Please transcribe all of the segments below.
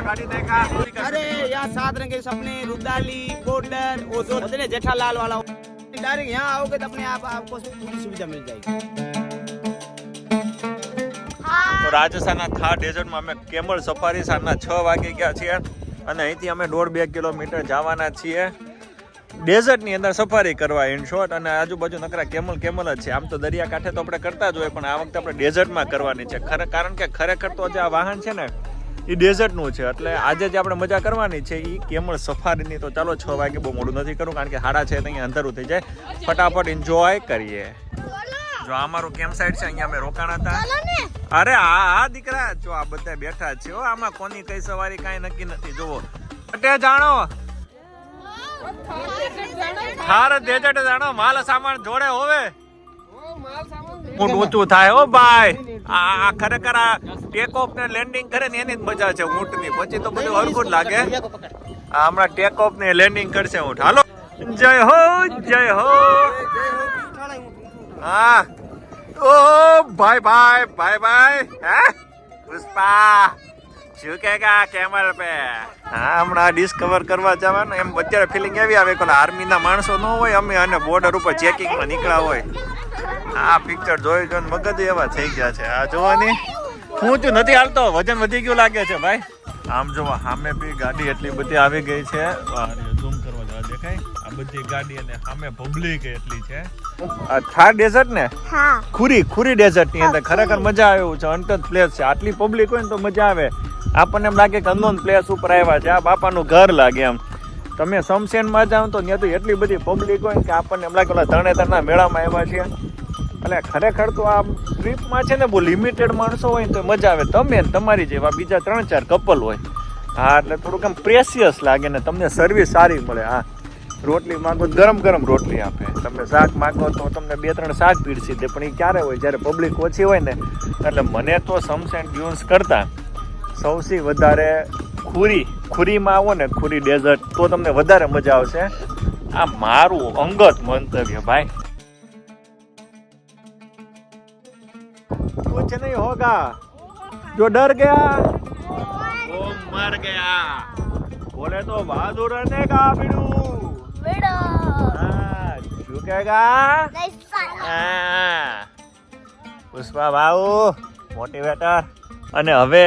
गाड़ी देखा अरे यहाँ सात रंग के सपने रुदाली बॉर्डर वो जो होते हैं ना जेठालाल वाला डायरेक्ट यहाँ आओगे तो अपने आप आपको पूरी सुविधा मिल जाएगी તો રાજસ્થાનના થાર ડેઝર્ટમાં અમે કેમલ સફારી સાંજના છ વાગે ગયા છીએ અને અહીંથી અમે દોઢ બે કિલોમીટર જવાના છીએ ડેઝર્ટની અંદર સફારી કરવા ઇન શોર્ટ અને આજુબાજુ નકરા કેમલ કેમલ જ છે આમ તો દરિયાકાંઠે તો આપણે કરતા જ હોય પણ આ વખતે આપણે ડેઝર્ટમાં કરવાની છે ખરે કારણ કે ખરેખર તો જે આ વાહન છે ને એ ડેઝર્ટનું છે. એટલે આજે જે આપણે મજા કરવાની છે એ કેમળ સફારીની તો ચાલો છ વાગે બહુ મોડું નથી કરવું કારણ કે હાડા છે અહીંયા અંધારું થઈ જાય. ફટાફટ એન્જોય કરીએ. જો આ અમારું કેમ્પ સાઇટ છે, અહીંયા અમે રોકાણ હતા. અરે હા હા દીકરા, જો આ બધા બેઠા છે આમાં કોની કઈ સવારી કાંઈ નક્કી નથી. જોવો અટે જાણો. થાર ડેઝર્ટ જાણો, માલ સામાન જોડે હોવે. ઊંટ ઊંચું થાય હો ભાઈ. આ ખરેખર આ ટેક ઓફ ને લેન્ડિંગ કરે ને એની જ મજા છે ઊંટની. પછી તો બધું હરખું જ લાગે. આ હમણાં ટેક ઓફ ને લેન્ડિંગ કરશે ઊંટ. હાલો. જય હો જય હો. હા. ઓ ભાઈ ભાઈ ભાઈ ભાઈ. હે? પુષ્પા. શું કહેગા કેમલ પે? હા હમણાં ડિસ્કવર કરવા જવાનું. એમ અત્યારે ફિલિંગ એવી આવે કે આર્મીના માણસો ન હોય અમે અને બોર્ડર ઉપર ચેકિંગમાં નીકળ્યા હોય. આ પિક્ચર જોઈ જોઈને મગજ એવા થઈ ગયા છે. આ જોવાની હું તું નથી હાલતો. વજન વધી ગયું લાગે છે ભાઈ. આમ જોવા સામે બી ગાડી એટલી બધી આવી ગઈ છે. ઝૂમ કરવા જવા દેખાય. આ બધી ગાડી અને સામે પબ્લિક એટલી છે. આ થાર ડેઝર્ટ ને? ખુરી ખુરી ડેઝર્ટની અંદર ખરેખર મજા આવે એવું છે. અનટચ પ્લેસ છે. આટલી પબ્લિક હોય ને તો મજા આવે. આપણને એમ લાગે કે અનનોન પ્લેસ ઉપર આવ્યા છે. આ બાપાનું ઘર લાગે એમ. તમે શમશેનમાં જાઓ તો ત્યાં તો એટલી બધી પબ્લિક હોય કે આપણને એમ લાગે ઓલા તરણેતરના મેળામાં આવ્યા છે એટલે ખરેખર તો આ ટ્રીપમાં છે ને બહુ લિમિટેડ માણસો હોય ને તો મજા આવે. તમે તમારી જેવા બીજા ત્રણ ચાર કપલ હોય. હા, એટલે થોડુંક આમ પ્રેસિયસ લાગે ને તમને સર્વિસ સારી મળે. હા, રોટલી માંગો ગરમ ગરમ રોટલી આપે. તમે શાક માંગો તો તમને બે ત્રણ શાક પીરસી દે, પણ એ ક્યારે હોય? જ્યારે પબ્લિક ઓછી હોય ને, એટલે મને તો સમ્સ એન્ડ કરતા સૌથી વધારે ખુરી, ખુરીમાં આવો ને, ખુરી ડેઝર્ટ તો તમને વધારે મજા આવશે. આ મારું અંગત મંતવ્ય, ભાઈ. कुछ नहीं होगा जो डर गया वो मर गया बोले तो बहादुर रहने का बीड़ू વિડો हाँ, झुकेगा નહીં સાલા હા. પુષ્પા ભાઉ મોટિવેટર અને હવે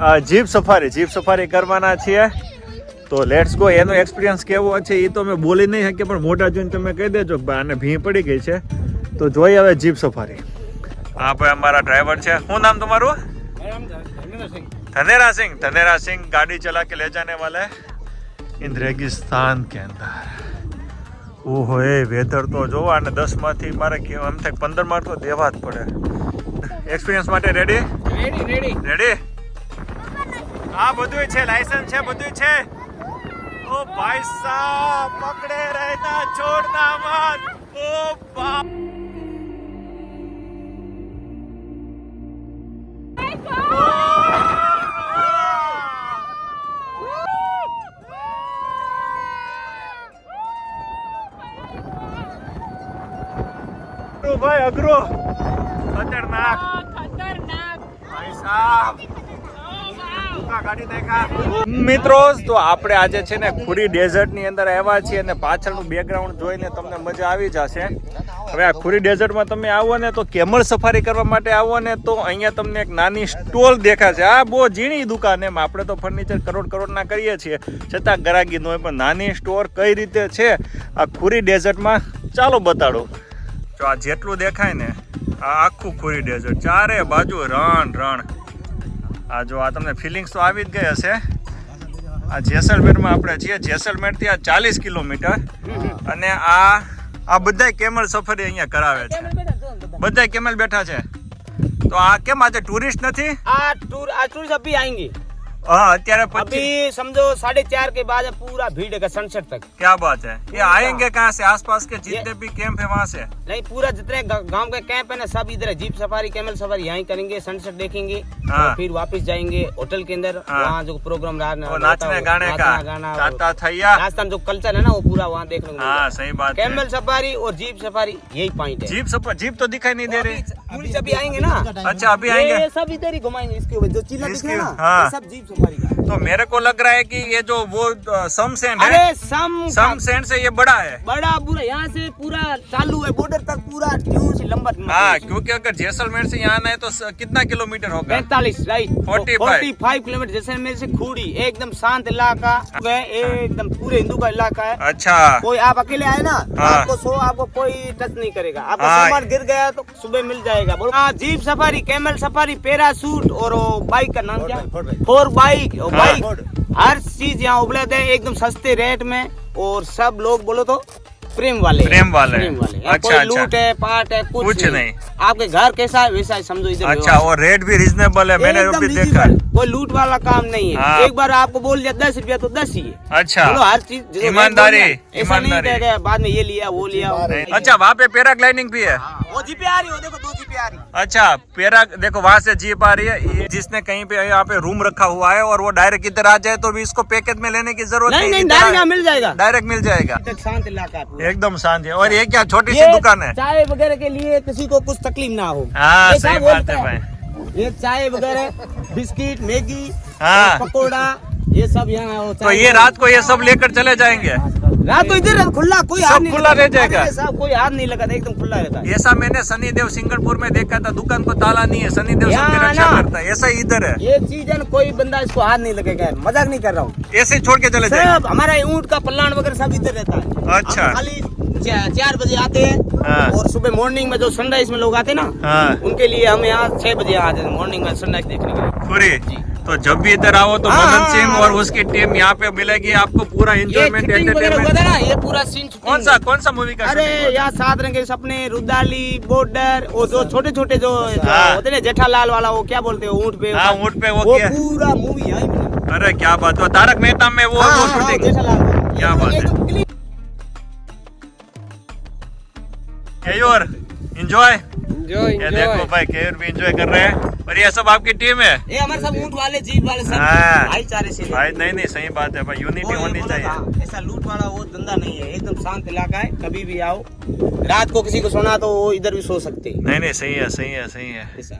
અ, જીપ સફારી જીપ સફારી કરવાના છીએ તો લેટ્સ ગો એનો એક્સપિરિયન્સ કેવો છે એ તો અમે બોલી નહીં શકીએ પણ મોટા જોઈને તમે કહી દેજો કે ભાઈ આને ભી પડી ગઈ છે તો જોઈએ હવે જીપ સફારી હા ભાઈ અમારા ડ્રાઈવર છે શું નામ તમારું धनेरा सिंह धनेरा सिंह गाड़ी चला के ले जाने वाला है इन रेगिस्तान के अंदर ઓહો એ વેધર તો જોવા અને દસ માંથી મારે કેવું એમ થાય પંદર માર્ક તો દેવા જ પડે એક્સપિરિયન્સ માટે રેડી रेडी रेडी રેડી હા બધું છે લાયસન્સ છે બધું છે ઓ ભાઈ સાહેબ પકડે રહેના છોડના મત ઓ બાપ ભાઈ અઘરો ખતરનાક મિત્રો તો આપણે આજે છે ને ખુરી ડેઝર્ટની અંદર આવ્યા છીએ અને પાછળનું બેકગ્રાઉન્ડ જોઈને તમને મજા આવી જશે. હવે આ ખુરી ડેઝર્ટમાં તમે આવો ને તો કેમલ સફારી કરવા માટે આવો ને તો અહીંયા તમને એક નાની સ્ટોલ દેખાશે આ બહુ ઝીણી દુકાન એમ. આપણે તો ફર્નિચર કરોડ કરોડના કરીએ છીએ. છતાં ગરાગી હોય પણ નાની સ્ટોર કઈ રીતે છે? આ ખુરી ડેઝર્ટમાં ચાલો બતાડો. જો આ જેટલું દેખાય ને આ આખું ખુરી દેજો ચારે બાજુ રણ રણ. આ જો આ તમને ફિલિંગ્સ તો આવી જ ગઈ હશે આ જેસલમેરમાં આપણે છીએ. જેસલમેરથી આ ચાલીસ કિલોમીટર. અને આ આ બધા કેમલ સફરી અહીંયા કરાવે છે. બધા. કેમલ બેઠા છે. તો આ કેમ આજે ટુરિસ્ટ નથી? આ ટૂર આ ટુરિસ્ટ અભી આવેંગે हाँ, अत्यारे अभी समझो साढ़े चार के बाद पूरा भीड़ है सनसेट तक। क्या बात है? ये आएँगे कहाँ से? आसपास के जितने भी कैंप है वहाँ से? नहीं पूरा जितने गाँव के कैंप है ना सब इधर है। जीप सफारी कैमल सफारी यहाँ करेंगे सनसेट देखेंगे। हाँ। और फिर वापस जाएँगे होटल के अंदर। हाँ। वहाँ जो प्रोग्राम नाचने गाने का। राजस्थान जो कल्चर है ना वो पूरा वहाँ देख सही बात कैमल सफारी और जीप सफारी यही पॉइंट है। जीप सफारी जीप तो दिखाई नहीं दे रही। पुलिस अभी आएँगे ना। अच्छा अभी आएँगे? ये सब इधर ही घुमाएँगे इसके ऊपर जो चिल्ला दिख रहा है ना हाँ। ये सब जीप सफारी का तो मेरे को लग रहा है कि ये जो वो अ, है। अरे सम समसेन से ये बड़ा है। बड़ा पूरा यहाँ से पूरा चालू है बॉर्डर तक पूरा से लंबा हाँ क्योंकि अगर जैसलमेर से यहाँ आना है तो कितना किलोमीटर होगा? पैंतालीस right. 45 forty five kilometre Jaisalmer से खूड़ी एकदम शांत इलाका है एकदम पूरे हिंदू का इलाका है। अच्छा। कोई आप अकेले आए ना तो हाँ। आपको सो आपको कोई टच नहीं करेगा। आपको हाँ। सामान गिर गया तो सुबह मिल जाएगा। बोलो। हाँ jeep safari camel safari parachute और बाइक का नाम क्या? Four bike. बाइक हर चीज़ यहाँ उपलब्ध है एकदम सस्ते रेट में। और सब लोग बोलो तो प्रेम वाले प्रेम वाले। प्रेम वाले यहाँ अच्छा, कोई अच्छा। लूट है पाट है कुछ, कुछ नहीं। आपके घर कैसा है वैसा ही समझो इधर अच्छा व्यवस्था। और रेट भी रिजनेबल है मैंने एकदम अभी देखा reasonable। कोई लूट वाला काम नहीं है। हाँ। एक बार आपको बोल दिया दस रुपया तो दस ही है। अच्छा। बोलो हर चीज़ ईमानदारी, ईमानदारी। बाद में ये लिया वो लिया अच्छा वहाँ पे पैराग्लाइडिंग भी है? वो जीपे आ रही हो देखो दो जीपे आ रही अच्छा पैरा देखो वहाँ से जीप आ रही है। जिसने कहीं पे यहाँ पे रूम रखा हुआ है और वो डायरेक्ट इधर आ जाए तो भी इसको पैकेज में लेने की ज़रूरत नहीं नहीं। डायरेक्ट मिल जाएगा। डायरेक्ट मिल जाएगा। शांत इलाका एकदम शांत है। और ये क्या छोटी सी दुकान है? चाय वगैरह के लिए किसी को कुछ तकलीफ़ ना हो। हाँ सही बात है है। भाई। ये चाय वगैरह बिस्किट मैगी हाँ। पकोड़ा ये सब यहाँ तो ये रात को ये सब लेकर चले जाएँगे रात को इधर खुला कोई सब हाथ नहीं खुला। रह जाएगा। साहब कोई हाथ नहीं लगाता एकदम खुला रहता है ऐसा मैंने सनी देव सिंगलपुर में देखा था दुकान को ताला नहीं है सनी देव सबकी रक्षा करता है ऐसा इधर है ये चीज़ है ना कोई बंदा इसको हाथ नहीं लगेगा मज़ाक नहीं कर रहा हूँ ऐसे छोड़ के चले जाए हमारा ऊँट का पल्लान वगैरह सब इधर रहता है अच्छा। खाली चार बजे आते हैं। हाँ। और सुबह मॉर्निंग में जो सनराइज में लोग आते हैं ना हाँ। उनके लिए हम यहाँ छह बजे आ जाते हैं मॉर्निंग में सनराइज देखने के लिए। पूरी तो जब भी इधर आओ तो हाँ, मदन हाँ, सिंह हाँ। और उसकी टीम यहाँ पे मिलेगी आपको पूरा एंजॉयमेंट एंटरटेनमेंट ये पूरा सीन कौन सा कौन सा मूवी का अरे यहाँ सात रंग के सपने रुदाली बॉर्डर और जो छोटे छोटे जो हाँ। होते हैं ना जेठालाल वाला वो क्या बोलते हैं ऊँट पे ऊँट पे वो पूरा मूवी अरे क्या बात हुआ तारक मेहता में वो हाँ, हाँ, हाँ। क्या बात है। केयूर एंजॉय ये देखो भाई केयूर भी एंजॉय कर रहे हैं। और ये सब आपकी टीम है? ये हमारे सब ऊँट वाले जीप वाले सब। हाँ। भाईचारे से भाई नहीं नहीं सही बात है भाई यूनिटी होनी चाहिए। ऐसा लूट वाला वो धंधा नहीं है एकदम शांत इलाका है कभी भी आओ। रात को किसी को सोना तो वो इधर भी सो सकते नहीं नहीं सही है सही है सही है। ऐसा।